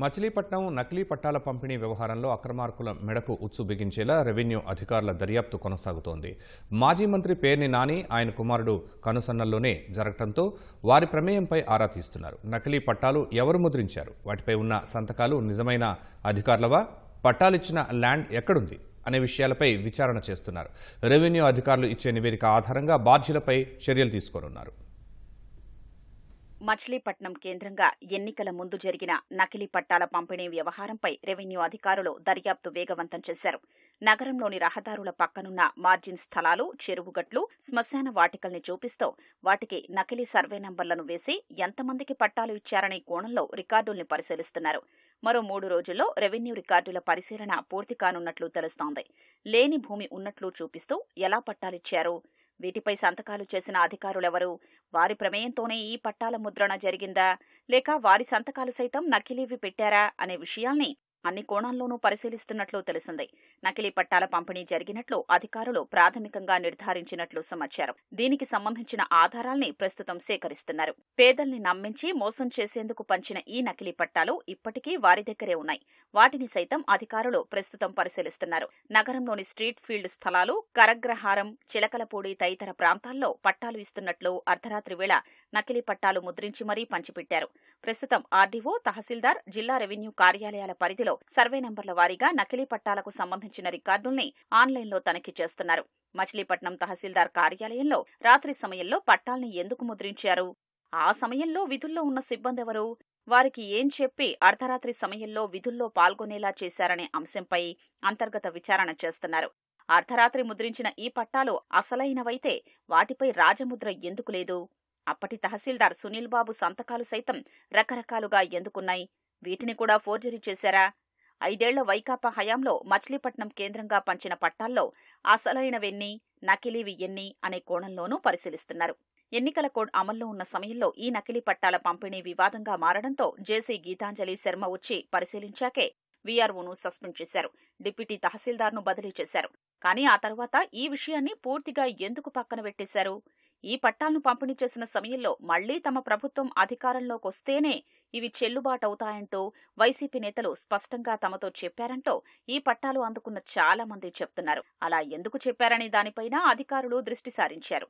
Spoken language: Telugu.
మచిలీపట్నం నకిలీ పట్టాల పంపిణీ వ్యవహారంలో అక్రమార్కుల మెడకు ఉచ్చు బిగించేలా రెవెన్యూ అధికారుల దర్యాప్తు కొనసాగుతోంది. మాజీ మంత్రి పేర్ని నాని ఆయన కుమారుడు కనుసన్నల్లోనే జరగటంతో వారి ప్రమేయంపై ఆరా తీస్తున్నారు. నకిలీ పట్టాలు ఎవరు ముద్రించారు? వాటిపై ఉన్న సంతకాలు నిజమైన అధికారులవా? పట్టాలిచ్చిన ల్యాండ్ ఎక్కడుంది? అనే విషయాలపై విచారణ చేస్తున్నారు. రెవెన్యూ అధికారులు ఇచ్చే నివేదిక ఆధారంగా బాధ్యులపై చర్యలు తీసుకోనున్నారు. మచిలీపట్నం కేంద్రంగా ఎన్నికల ముందు జరిగిన నకిలీ పట్టాల పంపిణీ వ్యవహారంపై రెవెన్యూ అధికారులు దర్యాప్తు వేగవంతం చేశారు. నగరంలోని రహదారుల పక్కనున్న మార్జిన్ స్థలాలు చెరువుగట్లు శ్మశాన వాటికల్ని చూపిస్తూ వాటికి నకిలీ సర్వే నంబర్లను వేసి ఎంతమందికి పట్టాలు ఇచ్చారనే కోణంలో రికార్డుల్ని పరిశీలిస్తున్నారు. మరో మూడు రోజుల్లో రెవెన్యూ రికార్డుల పరిశీలన పూర్తి కానున్నట్లు తెలుస్తోంది. లేని భూమి ఉన్నట్లు చూపిస్తూ ఎలా పట్టాలిచ్చారు? వీటిపై సంతకాలు చేసిన అధికారులెవరు? వారి ప్రమేయంతోనే ఈ పట్టాల ముద్రణ జరిగిందా? లేక వారి సంతకాలు సైతం నకిలీవి పెట్టారా? అనే విషయాల్ని అన్ని కోణాల్లోనూ పరిశీలిస్తున్నట్లు తెలిసింది. నకిలీ పట్టాల పంపిణీ జరిగినట్లు అధికారులు ప్రాథమికంగా నిర్ధారించినట్లు సమాచారం. దీనికి సంబంధించిన ఆధారాల్ని ప్రస్తుతం సేకరిస్తున్నారు. పేదల్ని నమ్మించి మోసం చేసేందుకు పంచిన ఈ నకిలీ పట్టాలు ఇప్పటికీ వారి దగ్గరే ఉన్నాయి. వాటిని సైతం అధికారులు ప్రస్తుతం పరిశీలిస్తున్నారు. నగరంలోని స్ట్రీట్ ఫీల్డ్ స్థలాలు కరగ్రహారం చిలకలపూడి తదితర ప్రాంతాల్లో పట్టాలు ఇస్తున్నట్లు అర్ధరాత్రి వేళ నకిలీ పట్టాలు ముద్రించి మరీ పంచిపెట్టారు. ప్రస్తుతం ఆర్డీఓ తహసీల్దార్ జిల్లా రెవెన్యూ కార్యాలయాల పరిధిలో సర్వే నెంబర్ల వారీగా నకిలీ పట్టాలకు సంబంధించిన రికార్డుల్ని ఆన్లైన్లో తనిఖీ చేస్తున్నారు. మచిలీపట్నం తహసీల్దార్ కార్యాలయంలో రాత్రి సమయంలో పట్టాల్ని ఎందుకు ముద్రించారు? ఆ సమయంలో విధుల్లో ఉన్న సిబ్బందెవరు? వారికి ఏం చెప్పి అర్ధరాత్రి సమయంలో విధుల్లో పాల్గొనేలా చేశారనే అంశంపై అంతర్గత విచారణ చేస్తున్నారు. అర్ధరాత్రి ముద్రించిన ఈ పట్టాలు అసలైనవైతే వాటిపై రాజముద్ర ఎందుకు లేదు? అప్పటి తహసీల్దార్ సునీల్ బాబు సంతకాలు సైతం రకరకాలుగా ఎందుకున్నాయి? వీటిని కూడా ఫోర్జరీ చేశారా? ఐదేళ్ళ వైకాపా హయాంలో మచిలీపట్నం కేంద్రంగా పంచిన పట్టాల్లో అసలైనవెన్ని నకిలీవి ఎన్ని అనే కోణంలోనూ పరిశీలిస్తున్నారు. ఎన్నికల కోడ్ అమల్లో ఉన్న సమయంలో ఈ నకిలీ పట్టాల పంపిణీ వివాదంగా మారడంతో జేసీ గీతాంజలి శర్మ వచ్చి పరిశీలించాకే వీఆర్ఓను సస్పెండ్ చేశారు. డిప్యూటీ తహసీల్దార్ను బదిలీ చేశారు. కానీ ఆ తర్వాత ఈ విషయాన్ని పూర్తిగా ఎందుకు పక్కన పెట్టేశారు? ఈ పట్టాలను పంపిణీ చేసిన సమయంలో మళ్ళీ తమ ప్రభుత్వం అధికారంలోకొస్తేనే ఇవి చెల్లుబాటవుతాయంటూ వైసీపీ నేతలు స్పష్టంగా తమతో చెప్పారంటూ ఈ పట్టాలు అందుకున్న చాలా మంది చెప్తున్నారు. అలా ఎందుకు చెప్పారనే దానిపైన అధికారులు దృష్టి సారించారు.